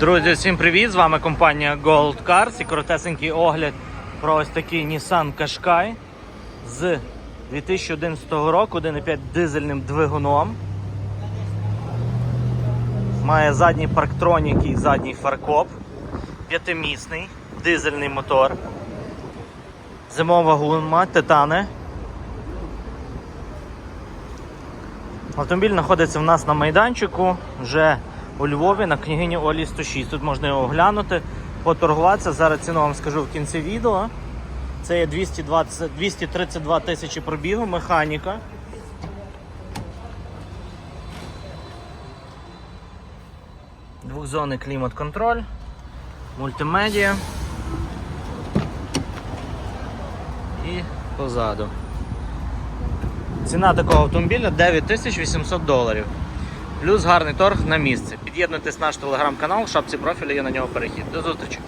Друзі, всім привіт! З вами компанія Gold Cars і коротесенький огляд про ось такий Nissan Qashqai з 2011 року 1.5 дизельним двигуном. Має задній парктронік і задній фаркоп, п'ятимісний, дизельний мотор, зимова гума, титани. Автомобіль знаходиться в нас на майданчику вже у Львові на княгині Олі 106. Тут можна його оглянути, поторгуватися. Зараз ціну вам скажу в кінці відео. Це є 220, 232 тисячі пробігу, механіка. Двохзонний клімат-контроль, мультимедіа і позаду. Ціна такого автомобіля 9800 доларів. Плюс гарний торг на місце. Під'єднуйтесь наш телеграм-канал, в шапці профіля є на нього перехід. До зустрічі!